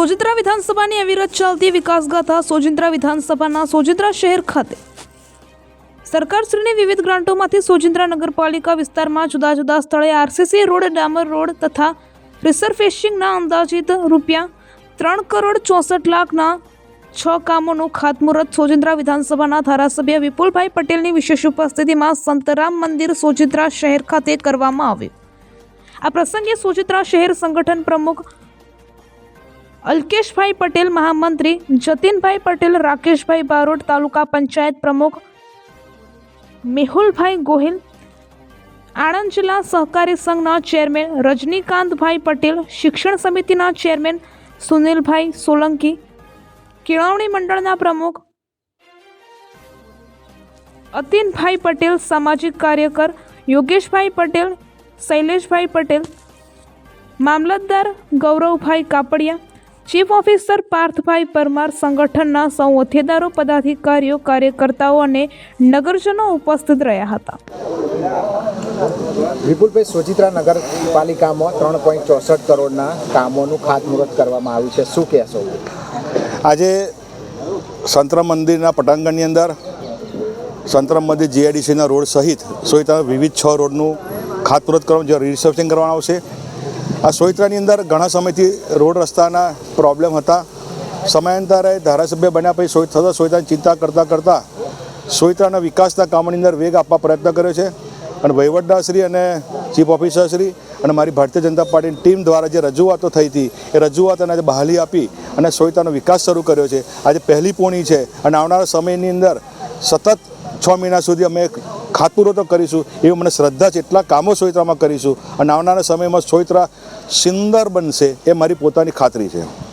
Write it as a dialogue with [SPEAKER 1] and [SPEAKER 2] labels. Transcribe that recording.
[SPEAKER 1] સોજિત્રા વિધાનસભાની અવિરત ચાલતી વિકાસગાથા સોજિંદ્રા વિધાનસભાના સોજિત્રા શહેર ખાતે. સરકારશ્રીની વિવિધ ગ્રાન્ટોમાંથી સોજિંદ્રા નગરપાલિકા વિસ્તારમાં જુદા જુદા સ્થળે આરસીસી રોડ, ડામર રોડ તથા રિસરફેસિંગના અંદાજિત રૂપિયા ત્રણ કરોડ ચોસઠ લાખના છ કામોનું ખાતમુહૂર્ત સોજિંદ્રા વિધાનસભાના ધારાસભ્ય વિપુલભાઈ પટેલની વિશેષ ઉપસ્થિતિમાં સંતરામ મંદિર સોજિત્રા શહેર ખાતે કરવામાં આવ્યું. આ પ્રસંગે સોજિત્રા શહેર સંગઠન પ્રમુખ અલ્કેશભાઈ પટેલ મહામંત્રી, જતીનભાઈ પટેલ, રાકેશભાઈ બારોટ તાલુકા પંચાયત પ્રમુખ, મેહુલભાઈ ગોહિલ, આણંદ જિલ્લા સહકારી સંઘના ચેરમેન રજનીકાંતભાઈ પટેલ, શિક્ષણ સમિતિના ચેરમેન સુનિલભાઈ સોલંકી, કેળવણી મંડળના પ્રમુખ અતિનભાઈ પટેલ, સામાજિક કાર્યકર યોગેશભાઈ પટેલ, શૈલેષભાઈ પટેલ, મામલતદાર ગૌરવભાઈ કાપડિયા ચીફ ઓફિસર પાર્થભાઈ પરમાર સંગઠનના સૌ હોદ્દેદારો પદાધિકારીઓ કાર્યકર્તાઓ અને નગરજનો ઉપસ્થિત રહ્યા હતા.
[SPEAKER 2] વિપુલભાઈ સોજિત્રા નગરપાલિકામાં ત્રણ પોઈન્ટ ચોસઠ કરોડના કામોનું ખાતમુહૂર્ત કરવામાં આવ્યું છે. શું કહેશો?
[SPEAKER 3] આજે સંતરામ મંદિરના પટાંગણની અંદર સંતરામ મંદિર જીઆઈડીસીના રોડ સહિત સોયતા વિવિધ છ રોડનું ખાતમુહૂર્ત કરવામાં જે રિસર્વિંગ કરવામાં આવશે. આ સોયત્રાની અંદર ઘણા સમયથી રોડ રસ્તાના પ્રોબ્લેમ હતા. સમયાંતરે ધારાસભ્ય બન્યા પછી સોય થતા સોયતાની ચિંતા કરતાં કરતાં સોયત્રાના વિકાસના કામોની અંદર વેગ આપવા પ્રયત્ન કર્યો છે. અને વહીવટદારશ્રી અને ચીફ ઓફિસરશ્રી અને મારી ભારતીય જનતા પાર્ટીની ટીમ દ્વારા જે રજૂઆતો થઈ હતી, એ રજૂઆતોને આજે બહાલી આપી અને સોયતાનો વિકાસ શરૂ કર્યો છે. આજે પહેલી પૂણી છે અને આવનારા સમયની અંદર સતત છ મહિના સુધી અમે ખાતમુહૂર્તો કરીશું. એવી મને શ્રદ્ધા છે. એટલા કામો સોયત્રામાં કરીશું. અને આવનારા સમયમાં સોયત્રા સુંદર બનશે એ મારી પોતાની ખાતરી છે.